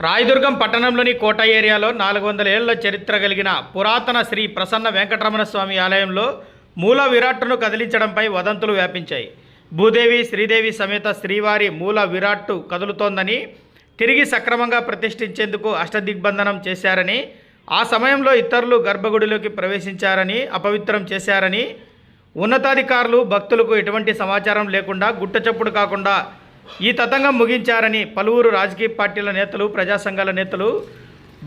రాయదుర్గం పట్టణంలోని కోట ఏరియాలో నాలుగు వందల ఏళ్ళ చరిత్ర కలిగిన పురాతన శ్రీ ప్రసన్న వెంకటరమణ స్వామి ఆలయంలో మూల విరాట్ను కదిలించడంపై వదంతులు వ్యాపించాయి. భూదేవి శ్రీదేవి సమేత శ్రీవారి మూల విరాట్టు కదులుతోందని తిరిగి సక్రమంగా ప్రతిష్ఠించేందుకు అష్టదిగ్బంధనం చేశారని ఆ సమయంలో ఇతరులు గర్భగుడిలోకి ప్రవేశించారని అపవిత్రం చేశారని ఉన్నతాధికారులు భక్తులకు ఎటువంటి సమాచారం లేకుండా గుట్టచప్పుడు కాకుండా ఈ తతంగం ముగించారని పలువురు రాజకీయ పార్టీల నేతలు ప్రజా సంఘాల నేతలు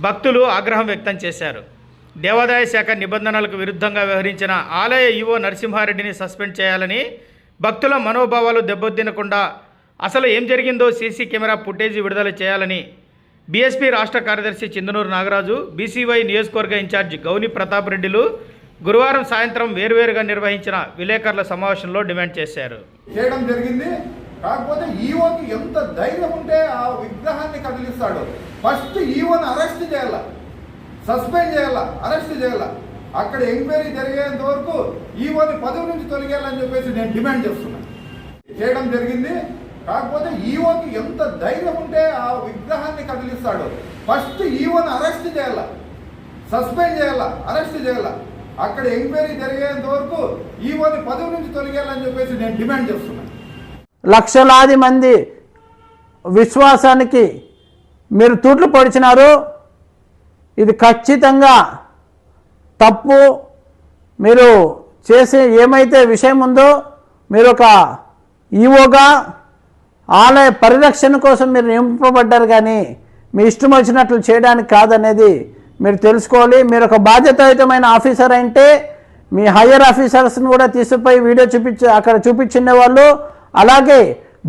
భక్తులు ఆగ్రహం వ్యక్తం చేశారు. దేవాదాయ శాఖ నిబంధనలకు విరుద్ధంగా వ్యవహరించిన ఆలయ ఈవో నరసింహారెడ్డిని సస్పెండ్ చేయాలని భక్తుల మనోభావాలు దెబ్బతినకుండా అసలు ఏం జరిగిందో సీసీ కెమెరా ఫుటేజీ విడుదల చేయాలని బీఎస్పీ రాష్ట్ర కార్యదర్శి చిందనూరు నాగరాజు బీసీవై నియోజకవర్గ ఇన్ఛార్జ్ గౌని ప్రతాప్ రెడ్డిలు గురువారం సాయంత్రం వేర్వేరుగా నిర్వహించిన విలేకరుల సమావేశంలో డిమాండ్ చేశారు. చేయడం జరిగింది. కాకపోతే ఈవోకి ఎంత ధైర్యం ఉంటే ఆ విగ్రహాన్ని కదిలిస్తాడు. ఫస్ట్ ఈవోని అరెస్ట్ చేయాల. సస్పెండ్ చేయాల. అరెస్ట్ చేయాల. అక్కడ ఎంక్వైరీ జరిగేంత వరకు ఈవోని పదవి నుంచి తొలగేయాలని చెప్పేసి నేను డిమాండ్ చేస్తున్నాను చేయడం జరిగింది. కాకపోతే ఈవోకి ఎంత ధైర్యం ఉంటే ఆ విగ్రహాన్ని కదిలిస్తాడు. ఫస్ట్ ఈవోని అరెస్ట్ చేయాల. సస్పెండ్ చేయాల. అరెస్ట్ చేయాల. అక్కడ ఎంక్వైరీ జరిగేంత వరకు ఈవోని పదవి నుంచి తొలగేయాలని చెప్పేసి నేను డిమాండ్ చేస్తున్నాను లక్షలాది మంది విశ్వాసానికి మీరు తూట్లు పొడిచినారు. ఇది ఖచ్చితంగా తప్పు. మీరు చేసే ఏమైతే విషయం ఉందో మీరు ఒక ఈవోగా ఆలయ పరిరక్షణ కోసం మీరు నింపబడ్డారు కానీ మీ ఇష్టం వచ్చినట్లు చేయడానికి కాదనేది మీరు తెలుసుకోవాలి. మీరు ఒక బాధ్యతాయుతమైన ఆఫీసర్ అంటే మీ హయ్యర్ ఆఫీసర్స్ని కూడా తీసుకుపోయి వీడియో చూపించి అక్కడ చూపించిండే వాళ్ళు అలాగే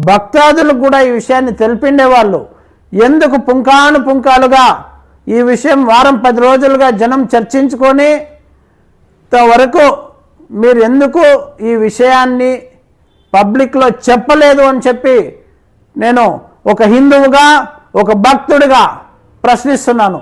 భక్తాదులకు కూడా ఈ విషయాన్ని తెలిపిండేవాళ్ళు. ఎందుకు పుంకాను పుంకాలుగా ఈ విషయం వారం పది రోజులుగా జనం చర్చించుకొని వరకు మీరు ఎందుకు ఈ విషయాన్ని పబ్లిక్లో చెప్పలేదు అని చెప్పి నేను ఒక హిందువుగా ఒక భక్తుడిగా ప్రశ్నిస్తున్నాను.